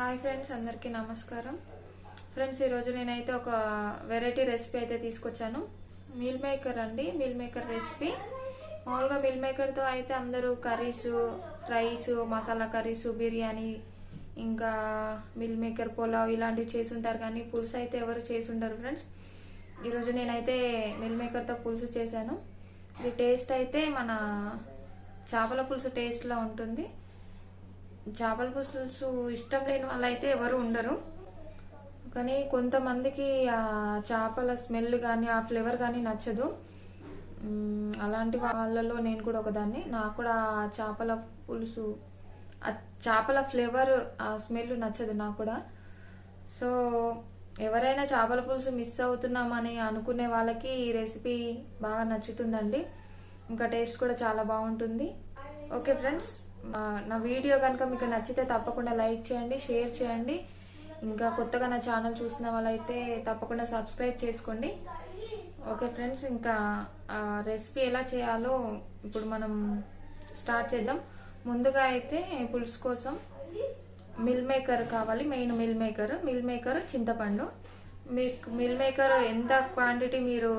Hi friends అందరికీ నమస్కారం. Friends ఈరోజు నేనైతే ఒక వెరైటీ రెసిపీ అయితే తీసుకొచ్చాను. మీల్ మేకర్ అండి మీల్ మేకర్ రెసిపీ. మామూలుగా మీల్ మేకర్తో అయితే అందరూ curries rice masala curries biryani ఇంకా మిల్ మేకర్ పులావ్ ఇలాంటివి చేసి ఉంటారు కానీ పులుసు అయితే ఎవరు చేసి ఉంటారు ఫ్రెండ్స్. ఈరోజు నేనైతే మిల్ మేకర్తో పులుసు చేశాను. ఇది టేస్ట్ అయితే మన చేపల పులుసు టేస్ట్లా ఉంటుంది. చేపల పులుసు ఇష్టం లేని వాళ్ళు అయితే ఎవరు ఉండరు. కానీ కొంతమందికి ఆ చేపల స్మెల్ కానీ ఆ ఫ్లేవర్ కానీ నచ్చదు. అలాంటి వాళ్ళలో నేను కూడా ఒకదాన్ని. నాకు కూడా ఆ చేపల పులుసు ఆ చేపల ఫ్లేవర్ ఆ స్మెల్ నచ్చదు నాకు కూడా. సో ఎవరైనా చేపల పులుసు మిస్ అవుతున్నామని అనుకునే వాళ్ళకి ఈ రెసిపీ బాగా నచ్చుతుందండి. ఇంకా టేస్ట్ కూడా చాలా బాగుంటుంది. Okay friends. నా వీడియో కనుక మీకు నచ్చితే తప్పకుండా లైక్ చేయండి షేర్ చేయండి. ఇంకా కొత్తగా నా ఛానల్ చూసిన వాళ్ళైతే తప్పకుండా సబ్స్క్రైబ్ చేసుకోండి. ఓకే ఫ్రెండ్స్ ఇంకా రెసిపీ ఎలా చేయాలో ఇప్పుడు మనం స్టార్ట్ చేద్దాం. ముందుగా అయితే పులుసు కోసం మిల్ మేకర్ కావాలి main meal maker. Meal maker చింతపండు. మీకు మిల్ మేకర్ ఎంత క్వాంటిటీ మీరు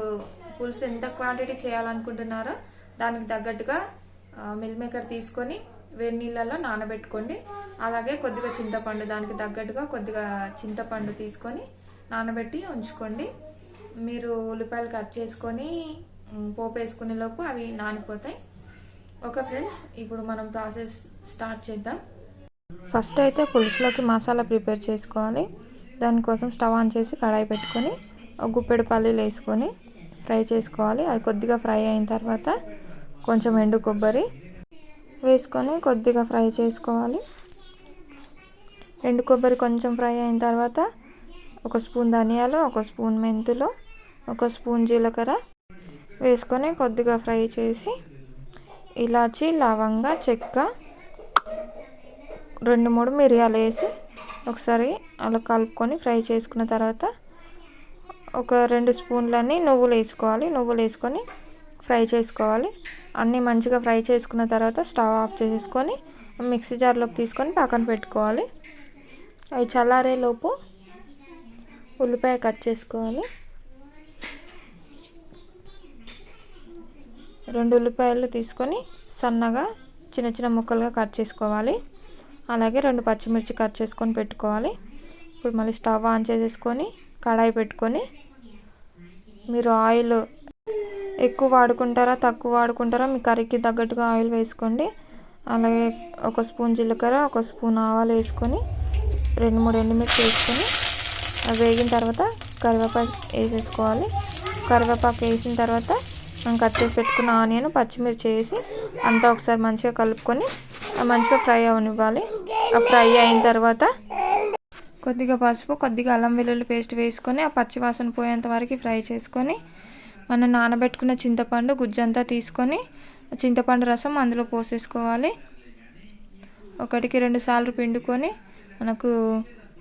పులుసు ఎంత క్వాంటిటీ చేయాలనుకుంటున్నారో దానికి తగ్గట్టుగా మిల్ మేకర్ తీసుకొని వేడి నీళ్ళల్లో నానబెట్టుకోండి. అలాగే కొద్దిగా చింతపండు దానికి తగ్గట్టుగా కొద్దిగా చింతపండు తీసుకొని నానబెట్టి ఉంచుకోండి. మీరు ఉల్లిపాయలు కట్ చేసుకొని పోపు వేసుకునే లోపు అవి నానిపోతాయి. ఓకే ఫ్రెండ్స్ ఇప్పుడు మనం ప్రాసెస్ స్టార్ట్ చేద్దాం. ఫస్ట్ అయితే పులుసులోకి మసాలా ప్రిపేర్ చేసుకోవాలి. దానికోసం స్టవ్ ఆన్ చేసి కడాయి పెట్టుకొని ఒక గుప్పెడు పల్లీలు వేసుకొని ఫ్రై చేసుకోవాలి. అవి కొద్దిగా ఫ్రై అయిన తర్వాత కొంచెం ఎండు కొబ్బరి వేసుకొని కొద్దిగా ఫ్రై చేసుకోవాలి. ఎండు కొబ్బరి కొంచెం ఫ్రై అయిన తర్వాత ఒక స్పూన్ ధనియాలు ఒక స్పూన్ మెంతులు ఒక స్పూన్ జీలకర్ర వేసుకొని కొద్దిగా ఫ్రై చేసి ఇలాచి లవంగ చెక్క రెండు మూడు మిరియాలు వేసి ఒకసారి అలా కలుపుకొని ఫ్రై చేసుకున్న తర్వాత ఒక రెండు స్పూన్లని నువ్వులు వేసుకోవాలి. నువ్వులు వేసుకొని ఫ్రై చేసుకోవాలి. అన్నీ మంచిగా ఫ్రై చేసుకున్న తర్వాత స్టవ్ ఆఫ్ చేసేసుకొని మిక్సీ జార్లోకి తీసుకొని పక్కన పెట్టుకోవాలి. అవి చల్లారేలోపు ఉల్లిపాయ కట్ చేసుకోవాలి. రెండు ఉల్లిపాయలు తీసుకొని సన్నగా చిన్న చిన్న ముక్కలుగా కట్ చేసుకోవాలి. అలాగే రెండు పచ్చిమిర్చి కట్ చేసుకొని పెట్టుకోవాలి. ఇప్పుడు మళ్ళీ స్టవ్ ఆన్ చేసేసుకొని కడాయి పెట్టుకొని మీరు ఆయిల్ ఎక్కువ వాడుకుంటారా తక్కువ వాడుకుంటారా మీ కర్రీకి తగ్గట్టుగా ఆయిల్ వేసుకోండి. అలాగే ఒక స్పూన్ జీలకర్ర ఒక స్పూన్ ఆవాలు వేసుకొని రెండు మూడు ఎండుమిర్చి వేసుకొని వేగిన తర్వాత కరివేపాకు వేసేసుకోవాలి. కరివేపాకు వేసిన తర్వాత మనం కట్ చేసి పెట్టుకున్న ఆనియన్ పచ్చిమిర్చి వేసి అంతా ఒకసారి మంచిగా కలుపుకొని మంచిగా ఫ్రై అవనివ్వాలి. ఆ ఫ్రై అయిన తర్వాత కొద్దిగా పసుపు కొద్దిగా అల్లం వెల్లుల్లి పేస్ట్ వేసుకొని ఆ పచ్చి వాసన పోయేంత వరకు ఫ్రై చేసుకొని మనం నానబెట్టుకున్న చింతపండు గుజ్జంతా తీసుకొని చింతపండు రసం అందులో పోసేసుకోవాలి. ఒకటికి రెండు సార్లు పిండుకొని మనకు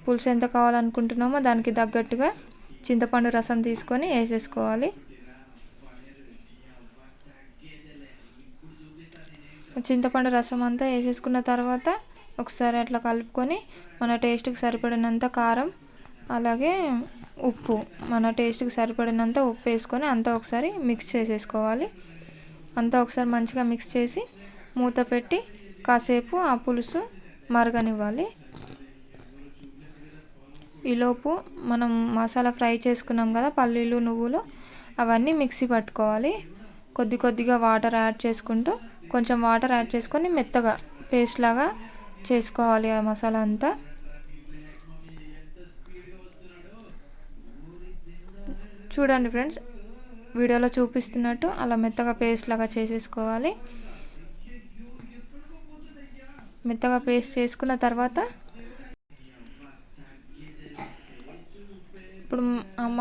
పులుసు ఎంత కావాలనుకుంటున్నామో దానికి తగ్గట్టుగా చింతపండు రసం తీసుకొని వేసేసుకోవాలి. చింతపండు రసం అంతా వేసేసుకున్న తర్వాత ఒకసారి అట్లా కలుపుకొని మన టేస్ట్కి సరిపడినంత కారం అలాగే ఉప్పు. మన టేస్ట్కి సరిపడినంత ఉప్పు వేసుకొని అంతా ఒకసారి మిక్స్ చేసేసుకోవాలి. అంతా ఒకసారి మంచిగా మిక్స్ చేసి మూత పెట్టి కాసేపు ఆ పులుసు మరగనివ్వాలి. ఈలోపు మనం మసాలా ఫ్రై చేసుకున్నాం కదా పల్లీలు నువ్వులు అవన్నీ మిక్సీ పట్టుకోవాలి. కొద్ది కొద్దిగా వాటర్ యాడ్ చేసుకుంటూ కొంచెం వాటర్ యాడ్ చేసుకొని మెత్తగా పేస్ట్ లాగా చేసుకోవాలి ఆ మసాలా అంతా. చూడండి ఫ్రెండ్స్ వీడియోలో చూపిస్తున్నట్టు అలా మెత్తగా పేస్ట్ లాగా చేసేసుకోవాలి. మెత్తగా పేస్ట్ చేసుకున్న తర్వాత ఇప్పుడు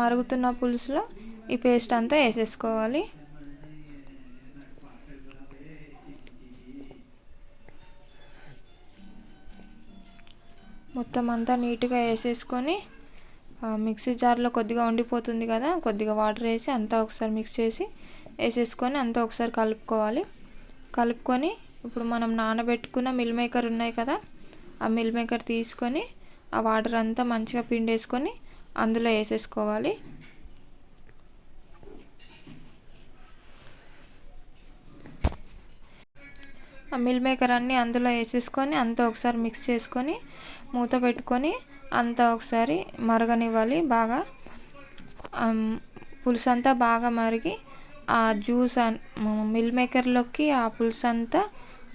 మరుగుతున్న పులుసులో ఈ పేస్ట్ అంతా వేసేసుకోవాలి. మొత్తం అంతా నీట్గా వేసేసుకొని మిక్సీ జార్లో కొద్దిగా ఉండిపోతుంది కదా కొద్దిగా వాటర్ వేసి అంతా ఒకసారి మిక్స్ చేసి వేసేసుకొని అంతా ఒకసారి కలుపుకోవాలి. కలుపుకొని ఇప్పుడు మనం నానబెట్టుకున్న మిల్ మేకర్ ఉన్నాయి కదా ఆ మిల్ మేకర్ తీసుకొని ఆ వాటర్ అంతా మంచిగా పిండేసుకొని అందులో వేసేసుకోవాలి. ఆ మిల్ మేకర్ అన్నీ అందులో వేసేసుకొని అంతా ఒకసారి మిక్స్ చేసుకొని మూత పెట్టుకొని అంతా ఒకసారి మరగనివ్వాలి బాగా. పులుసు అంతా బాగా మరిగి ఆ జ్యూస్ మిల్ మేకర్లోకి ఆ పులుసు అంతా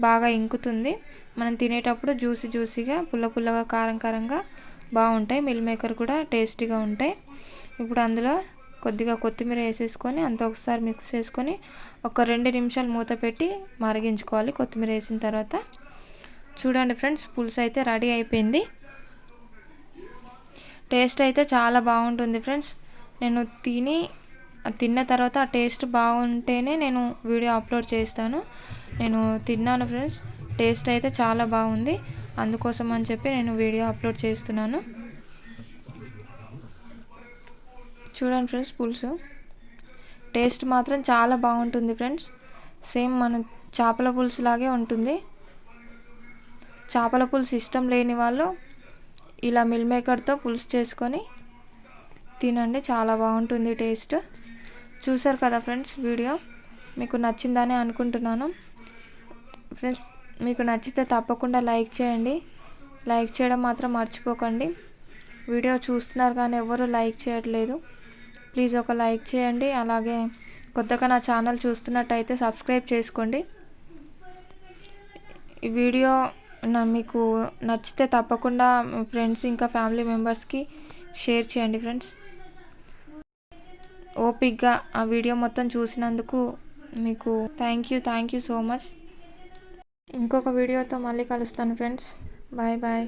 బాగా ఇంకుతుంది. మనం తినేటప్పుడు జ్యూసీ జ్యూసీగా పుల్ల పుల్లగా కారం కారంగా బాగుంటాయి. మిల్ మేకర్ కూడా టేస్టీగా ఉంటాయి. ఇప్పుడు అందులో కొద్దిగా కొత్తిమీర వేసేసుకొని అంత ఒకసారి మిక్స్ చేసుకొని ఒక రెండు నిమిషాలు మూత పెట్టి మరిగించుకోవాలి కొత్తిమీర వేసిన తర్వాత. చూడండి ఫ్రెండ్స్ పులుసు అయితే రెడీ అయిపోయింది. టేస్ట్ అయితే చాలా బాగుంటుంది ఫ్రెండ్స్. నేను తిని తిన్న తర్వాత ఆ టేస్ట్ బాగుంటేనే నేను వీడియో అప్లోడ్ చేస్తాను. నేను తిన్నాను ఫ్రెండ్స్. టేస్ట్ అయితే చాలా బాగుంది. అందుకోసం అని చెప్పి నేను వీడియో అప్లోడ్ చేస్తున్నాను. చూడండి ఫ్రెండ్స్ పులుసు. టేస్ట్ మాత్రం చాలా బాగుంటుంది ఫ్రెండ్స్. సేమ్ మన చేపల పులుసు లాగే ఉంటుంది. చేపల పులుసు ఇష్టం లేని వాళ్ళు ఇలా మిల్ మేకర్తో పులుసు చేసుకొని తినండి. చాలా బాగుంటుంది టేస్ట్ చూసారు కదా ఫ్రెండ్స్ వీడియో మీకు నచ్చిందని అనుకుంటున్నాను. ఫ్రెండ్స్ మీకు నచ్చితే తప్పకుండా లైక్ చేయండి. లైక్ చేయడం మాత్రం మర్చిపోకండి. వీడియో చూస్తున్నారు కానీ ఎవరు లైక్ చేయట్లేదు. ప్లీజ్ ఒక లైక్ చేయండి. అలాగే కొత్తగా నా ఛానల్ చూస్తున్నట్టయితే సబ్స్క్రైబ్ చేసుకోండి. ఈ వీడియో నా మీకు నచ్చితే తప్పకుండా ఫ్రెండ్స్ ఇంకా ఫ్యామిలీ మెంబర్స్కి షేర్ చేయండి ఫ్రెండ్స్. ఓపిక్గా ఆ వీడియో మొత్తం చూసినందుకు మీకు thank you thank you so much. ఇంకొక వీడియోతో మళ్ళీ కలుస్తాను ఫ్రెండ్స్. Bye bye.